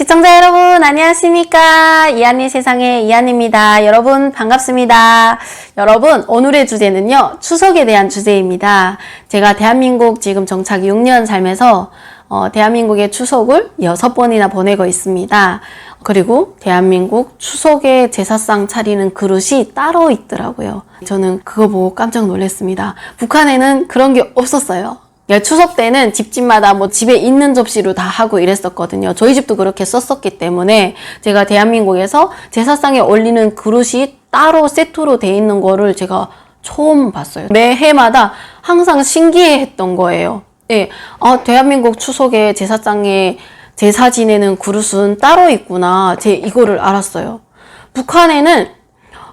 시청자 여러분 안녕하십니까? 이한이 세상의 이한입니다. 여러분 반갑습니다. 여러분 오늘의 주제는요 추석에 대한 주제입니다. 제가 대한민국 지금 정착 6년 살면서 어, 대한민국의 추석을 여섯 번이나 보내고 있습니다. 그리고 대한민국 추석에 제사상 차리는 그릇이 따로 있더라고요. 저는 그거 보고 깜짝 놀랐습니다. 북한에는 그런 게 없었어요. 예, 추석 때는 집집마다 뭐 집에 있는 접시로 다 하고 이랬었거든요. 저희 집도 그렇게 썼었기 때문에 제가 대한민국에서 제사상에 올리는 그릇이 따로 세트로 돼 있는 거를 제가 처음 봤어요. 매해마다 항상 신기해 했던 거예요. 예, 아, 대한민국 추석에 제사상에 제사 지내는 그릇은 따로 있구나. 제 이거를 알았어요. 북한에는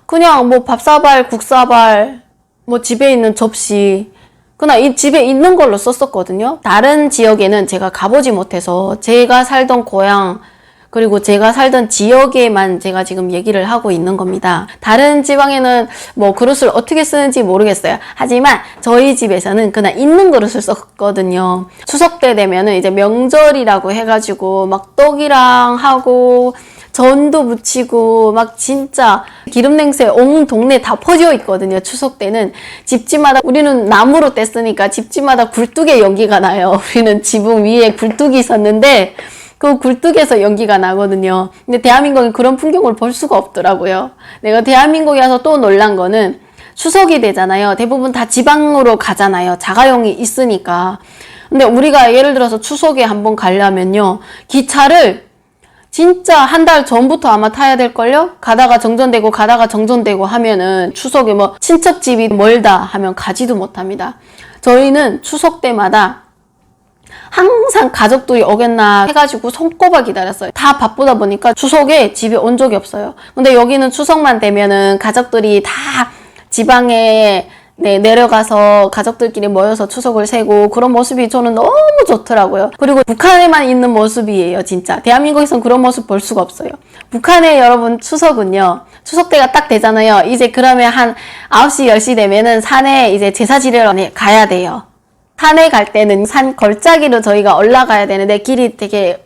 그냥 뭐 밥사발, 국사발, 뭐 집에 있는 접시, 그나 이 집에 있는 걸로 썼었거든요. 다른 지역에는 제가 가보지 못해서 제가 살던 고향 그리고 제가 살던 지역에만 제가 지금 얘기를 하고 있는 겁니다. 다른 지방에는 뭐 그릇을 어떻게 쓰는지 모르겠어요. 하지만 저희 집에서는 그냥 있는 그릇을 썼거든요. 추석 때 되면은 이제 명절이라고 해가지고 막 떡이랑 하고 전도 묻히고 막 진짜 기름 냄새 온 동네 다 퍼져 있거든요. 추석 때는 집집마다 우리는 나무로 뗐으니까 집집마다 굴뚝에 연기가 나요. 우리는 지붕 위에 굴뚝이 있었는데 그 굴뚝에서 연기가 나거든요. 근데 대한민국은 그런 풍경을 볼 수가 없더라고요. 내가 대한민국에 와서 또 놀란 거는 추석이 되잖아요. 대부분 다 지방으로 가잖아요. 자가용이 있으니까. 근데 우리가 예를 들어서 추석에 한번 가려면요. 기차를 진짜 한 달 전부터 아마 타야 될걸요? 가다가 정전되고 가다가 정전되고 하면은 추석에 뭐 친척집이 멀다 하면 가지도 못합니다. 저희는 추석 때마다 항상 가족들이 오겠나 해가지고 손꼽아 기다렸어요. 다 바쁘다 보니까 추석에 집에 온 적이 없어요. 근데 여기는 추석만 되면은 가족들이 다 지방에 네, 내려가서 가족들끼리 모여서 추석을 세고 그런 모습이 저는 너무 좋더라고요. 그리고 북한에만 있는 모습이에요, 진짜. 대한민국에선 그런 모습 볼 수가 없어요. 북한에 여러분 추석은요. 추석 때가 딱 되잖아요. 이제 그러면 한 9시, 10시 되면은 산에 이제 제사 지내러 가야 돼요. 산에 갈 때는 산 걸작이로 저희가 올라가야 되는데 길이 되게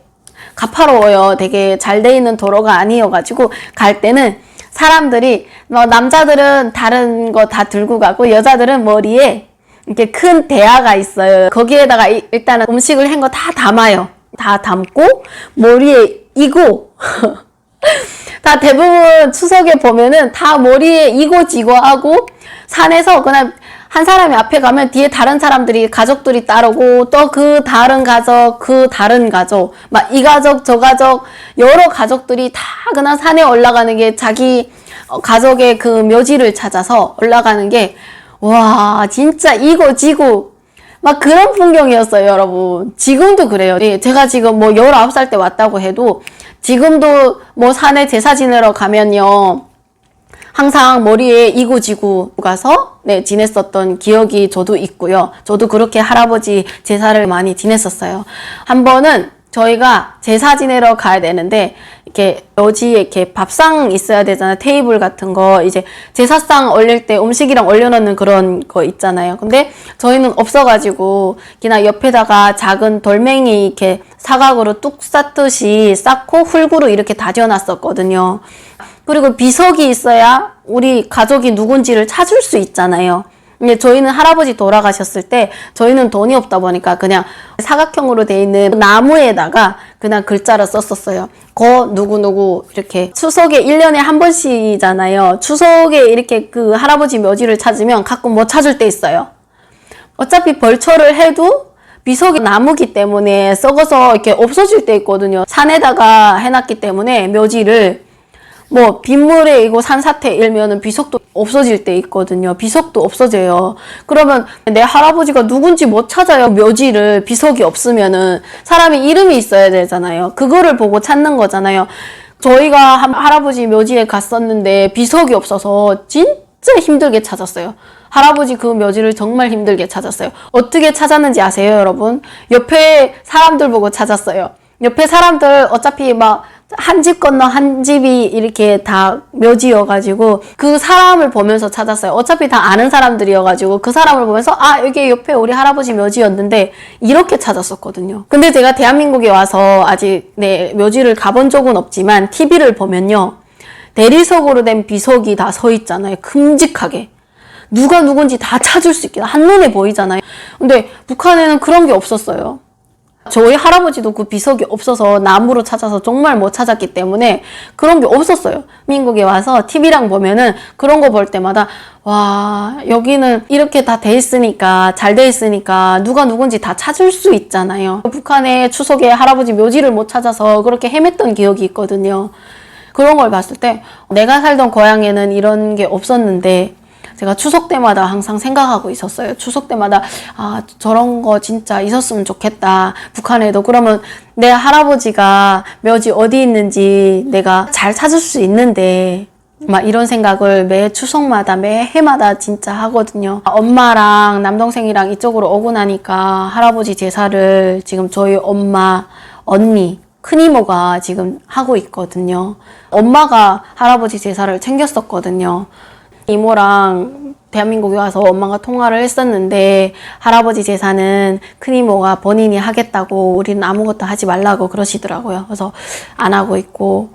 가파로워요. 되게 잘 돼 있는 도로가 아니어가지고 갈 때는 사람들이 뭐 남자들은 다른 거 다 들고 가고 여자들은 머리에 이렇게 큰 대야가 있어요. 거기에다가 이- 일단은 음식을 한 거 다 담아요. 다 담고 머리에 이고 다 대부분 추석에 보면은 다 머리에 이고 지고 하고 산에서 그냥 한 사람이 앞에 가면 뒤에 다른 사람들이 가족들이 따르고 또 그 다른 가족 그 다른 가족 막 이 가족 저 가족 여러 가족들이 다 그냥 산에 올라가는 게 자기 어, 가족의 그 묘지를 찾아서 올라가는 게 와 진짜 이고 지고 막 그런 풍경이었어요, 여러분. 지금도 그래요. 예, 제가 지금 뭐 19살 때 왔다고 해도 지금도 뭐 산에 제사 지내러 가면요. 항상 머리에 이고지고 가서 네, 지냈었던 기억이 저도 있고요. 저도 그렇게 할아버지 제사를 많이 지냈었어요. 한 번은 저희가 제사 지내러 가야 되는데 이렇게 여지에 이렇게 밥상 있어야 되잖아요. 테이블 같은 거 이제 제사상 올릴 때 음식이랑 올려놓는 그런 거 있잖아요. 근데 저희는 없어가지고 그냥 옆에다가 작은 돌멩이 이렇게 사각으로 뚝 쌓듯이 쌓고 흙으로 이렇게 다져놨었거든요. 그리고 비석이 있어야 우리 가족이 누군지를 찾을 수 있잖아요. 근데 저희는 할아버지 돌아가셨을 때 저희는 돈이 없다 보니까 그냥 사각형으로 돼 있는 나무에다가 그냥 글자를 썼었어요. 거 누구누구 이렇게 추석에 1년에 한 번씩이잖아요. 추석에 이렇게 그 할아버지 묘지를 찾으면 가끔 못 찾을 때 있어요. 어차피 벌초를 해도 비석이 나무기 때문에 썩어서 이렇게 없어질 때 있거든요. 산에다가 해놨기 때문에 묘지를 뭐 빗물에 이거 산사태 일면은 비석도 없어질 때 있거든요. 비석도 없어져요. 그러면 내 할아버지가 누군지 못 찾아요. 묘지를 비석이 없으면은 사람이 이름이 있어야 되잖아요. 그거를 보고 찾는 거잖아요. 저희가 한 할아버지 묘지에 갔었는데 비석이 없어서 진짜 힘들게 찾았어요. 할아버지 그 묘지를 정말 힘들게 찾았어요. 어떻게 찾았는지 아세요, 여러분? 옆에 사람들 보고 찾았어요. 옆에 사람들 어차피 막 한 집 건너 한 집이 이렇게 다 묘지여가지고 그 사람을 보면서 찾았어요. 어차피 다 아는 사람들이어가지고 그 사람을 보면서 아 여기 옆에 우리 할아버지 묘지였는데 이렇게 찾았었거든요. 근데 제가 대한민국에 와서 아직 네 묘지를 가본 적은 없지만 TV를 보면요 대리석으로 된 비석이 다 서 있잖아요. 큼직하게. 누가 누군지 다 찾을 수 있게 한눈에 보이잖아요. 근데 북한에는 그런 게 없었어요. 저희 할아버지도 그 비석이 없어서 나무로 찾아서 정말 못 찾았기 때문에 그런 게 없었어요. 미국에 와서 TV랑 보면은 그런 거 볼 때마다 와, 여기는 이렇게 다 돼 있으니까, 잘 돼 있으니까 누가 누군지 다 찾을 수 있잖아요. 북한의 추석에 할아버지 묘지를 못 찾아서 그렇게 헤맸던 기억이 있거든요. 그런 걸 봤을 때 내가 살던 고향에는 이런 게 없었는데 제가 추석 때마다 항상 생각하고 있었어요. 추석 때마다 아 저런 거 진짜 있었으면 좋겠다. 북한에도 그러면 내 할아버지가 묘지 어디 있는지 내가 잘 찾을 수 있는데 막 이런 생각을 매 추석마다 매 해마다 진짜 하거든요. 엄마랑 남동생이랑 이쪽으로 오고 나니까 할아버지 제사를 지금 저희 엄마, 언니, 큰이모가 지금 하고 있거든요. 엄마가 할아버지 제사를 챙겼었거든요. 이모랑 대한민국에 와서 엄마가 통화를 했었는데 할아버지 제사는 큰이모가 본인이 하겠다고 우리는 아무것도 하지 말라고 그러시더라고요. 그래서 안 하고 있고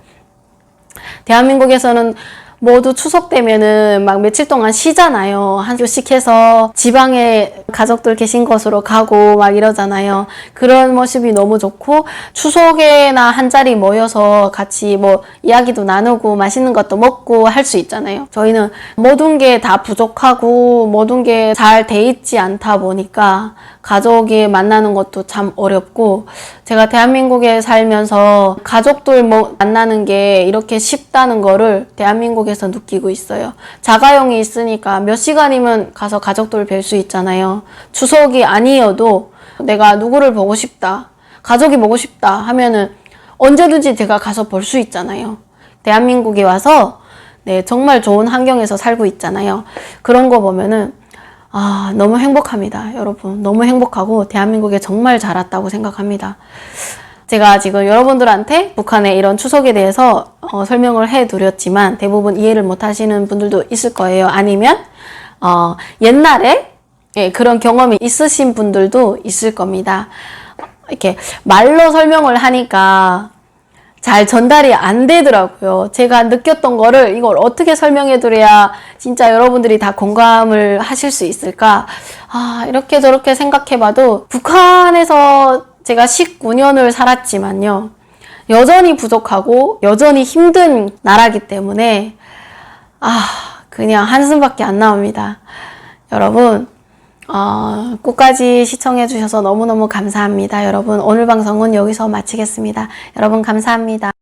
대한민국에서는 모두 추석 되면은 막 며칠 동안 쉬잖아요. 한 주씩 해서 지방에 가족들 계신 곳으로 가고 막 이러잖아요. 그런 모습이 너무 좋고 추석에나 한 자리 모여서 같이 뭐 이야기도 나누고 맛있는 것도 먹고 할 수 있잖아요. 저희는 모든 게 다 부족하고 모든 게 잘 돼 있지 않다 보니까 가족이 만나는 것도 참 어렵고 제가 대한민국에 살면서 가족들 뭐 만나는 게 이렇게 쉽다는 거를 대한민국에서 느끼고 있어요. 자가용이 있으니까 몇 시간이면 가서 가족들 뵐 수 있잖아요. 추석이 아니어도 내가 누구를 보고 싶다. 가족이 보고 싶다 하면은 언제든지 제가 가서 볼 수 있잖아요. 대한민국에 와서 네, 정말 좋은 환경에서 살고 있잖아요. 그런 거 보면은 아, 너무 행복합니다. 여러분. 너무 행복하고 대한민국에 정말 잘 왔다고 생각합니다. 제가 지금 여러분들한테 북한의 이런 추석에 대해서 어, 설명을 해 드렸지만 대부분 이해를 못 하시는 분들도 있을 거예요. 아니면 어, 옛날에 예, 그런 경험이 있으신 분들도 있을 겁니다. 이렇게 말로 설명을 하니까 잘 전달이 안 되더라고요. 제가 느꼈던 거를 이걸 어떻게 설명해 드려야 진짜 여러분들이 다 공감을 하실 수 있을까? 아, 이렇게 저렇게 생각해 봐도 북한에서 제가 19년을 살았지만요. 여전히 부족하고 여전히 힘든 나라기 때문에 아, 그냥 한숨밖에 안 나옵니다. 여러분, 어, 끝까지 시청해 주셔서 너무너무 감사합니다. 여러분, 오늘 방송은 여기서 마치겠습니다. 여러분, 감사합니다.